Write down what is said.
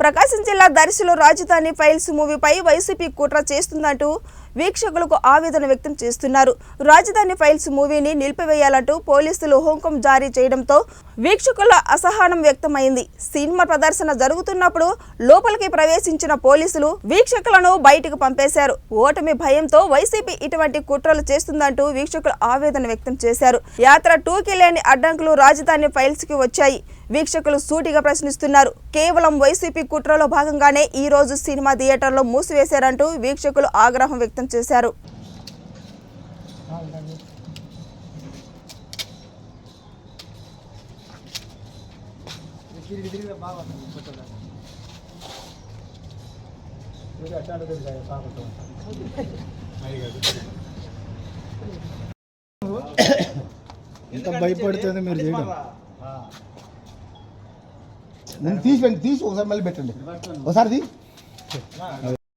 ప్రకాశం జిల్లా దర్శిలో రాజధాని files మూవీపై YCP కుట్ర చేస్తుందంటూ వీక్షకులకు ఆవేదన వ్యక్తం చేస్తున్నారు. రాజధాని ఫైల్స్ మూవీని నిలిపివేయాలంటూ పోలీసులు హోంకం జారీ చేయడంతో వీక్షకుల అసహనం వ్యక్తమైంది. సినిమా ప్రదర్శన జరుగుతున్నప్పుడు లోపలికి ప్రవేశించిన పోలీసులు వీక్షకులను బయటకు పంపేశారు. ఓటమి భయంతో వైసీపీ ఇటువంటి కుట్రలు చేస్తుందంటూ వీక్షకులు ఆవేదన వ్యక్తం చేశారు. యాత్ర టూకి లేని అడ్డంకులు రాజధాని ఫైల్స్కి వచ్చాయి. వీక్షకులు సూటిగా ప్రశ్నిస్తున్నారు. కేవలం వైసీపీ కుట్రలో భాగంగానే ఈ రోజు సినిమా థియేటర్లో మూసివేశారంటూ వీక్షకులు ఆగ్రహం వ్యక్తం వ్యక్తం చేశారు. ఎంత భయపడుతుంది మీరు చేయడం? ముందు తీసి తీసి ఒకసారి మళ్ళీ పెట్టండి. ఒకసారి